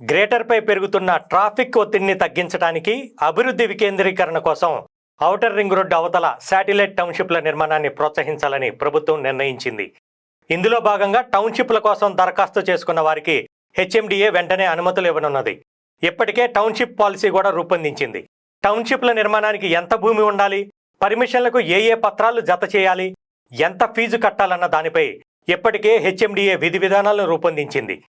గ్రేటర్పై పెరుగుతున్న ట్రాఫిక్ ఒత్తిడిని తగ్గించడానికి అభివృద్ధి వికేంద్రీకరణ కోసం ఔటర్ రింగ్ రోడ్డు అవతల శాటిలైట్ టౌన్షిప్ల నిర్మాణాన్ని ప్రోత్సహించాలని ప్రభుత్వం నిర్ణయించింది. ఇందులో భాగంగా టౌన్షిప్ల కోసం దరఖాస్తు చేసుకున్న వారికి హెచ్ఎండిఏ వెంటనే అనుమతులు ఇవ్వనున్నది. ఇప్పటికే టౌన్షిప్ పాలసీ కూడా రూపొందించింది. టౌన్షిప్ల నిర్మాణానికి ఎంత భూమి ఉండాలి? పర్మిషన్లకు ఏ ఏ పత్రాలు జత చేయాలి? ఎంత ఫీజు కట్టాలన్న దానిపై ఇప్పటికే హెచ్ఎండిఏ విధి విధానాలను రూపొందించింది.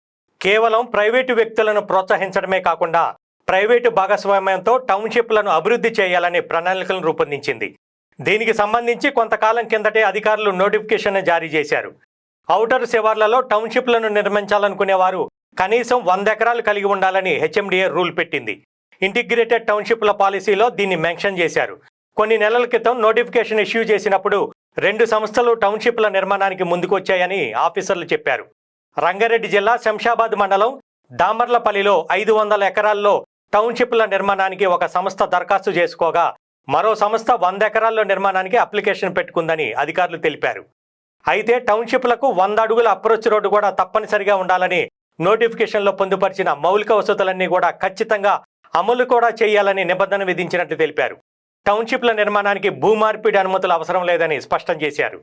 కేవలం ప్రైవేటు వ్యక్తులను ప్రోత్సహించడమే కాకుండా ప్రైవేటు భాగస్వామ్యంతో టౌన్షిప్లను అభివృద్ధి చేయాలనే ప్రణాళికలను రూపొందించింది. దీనికి సంబంధించి కొంతకాలం కిందటే అధికారులు నోటిఫికేషన్ జారీ చేశారు. ఔటర్ శివార్లలో టౌన్షిప్లను నిర్మించాలనుకునేవారు కనీసం వంద ఎకరాలు కలిగి ఉండాలని హెచ్ఎండిఏ రూల్ పెట్టింది. ఇంటిగ్రేటెడ్ టౌన్షిప్ల పాలసీలో దీన్ని మెన్షన్ చేశారు. కొన్ని నెలల క్రితం నోటిఫికేషన్ ఇష్యూ చేసినప్పుడు రెండు సంస్థలు టౌన్షిప్ల నిర్మాణానికి ముందుకొచ్చాయని ఆఫీసర్లు చెప్పారు. రంగారెడ్డి జిల్లా శంషాబాద్ మండలం దామర్లపల్లిలో ఐదు వందల ఎకరాల్లో టౌన్షిప్ల నిర్మాణానికి ఒక సంస్థ దరఖాస్తు చేసుకోగా మరో సంస్థ వంద ఎకరాల్లో నిర్మాణానికి అప్లికేషన్ పెట్టుకుందని అధికారులు తెలిపారు. అయితే టౌన్షిప్లకు వంద అడుగుల అప్రోచ్ రోడ్డు కూడా తప్పనిసరిగా ఉండాలని నోటిఫికేషన్లో పొందుపరిచిన మౌలిక వసతులన్నీ కూడా ఖచ్చితంగా అమలు కూడా చేయాలని నిబంధన విధించినట్టు తెలిపారు. టౌన్షిప్ల నిర్మాణానికి భూమార్పిడి అనుమతులు అవసరం లేదని స్పష్టం చేశారు.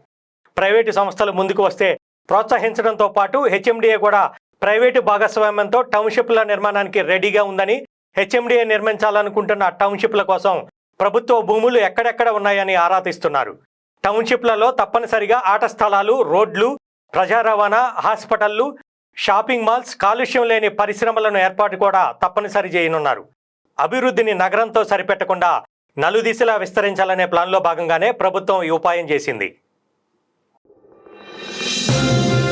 ప్రైవేటు సంస్థలు ముందుకు వస్తే ప్రోత్సహించడంతో పాటు హెచ్ఎండిఏ కూడా ప్రైవేటు భాగస్వామ్యంతో టౌన్షిప్ల నిర్మాణానికి రెడీగా ఉందని హెచ్ఎండిఏ నిర్మించాలనుకుంటున్న టౌన్షిప్ల కోసం ప్రభుత్వ భూములు ఎక్కడెక్కడ ఉన్నాయని ఆరాధిస్తున్నారు టౌన్షిప్లలో తప్పనిసరిగా ఆట స్థలాలు రోడ్లు ప్రజా రవాణా హాస్పిటళ్ళు షాపింగ్ మాల్స్ కాలుష్యం లేని పరిశ్రమలను ఏర్పాటు కూడా తప్పనిసరి చేయనున్నారు. అభివృద్ధిని నగరంతో సరిపెట్టకుండా నలుదిశలా విస్తరించాలనే ప్లాన్లో భాగంగానే ప్రభుత్వం ఈ ఉపాయం చేసింది. Thank you.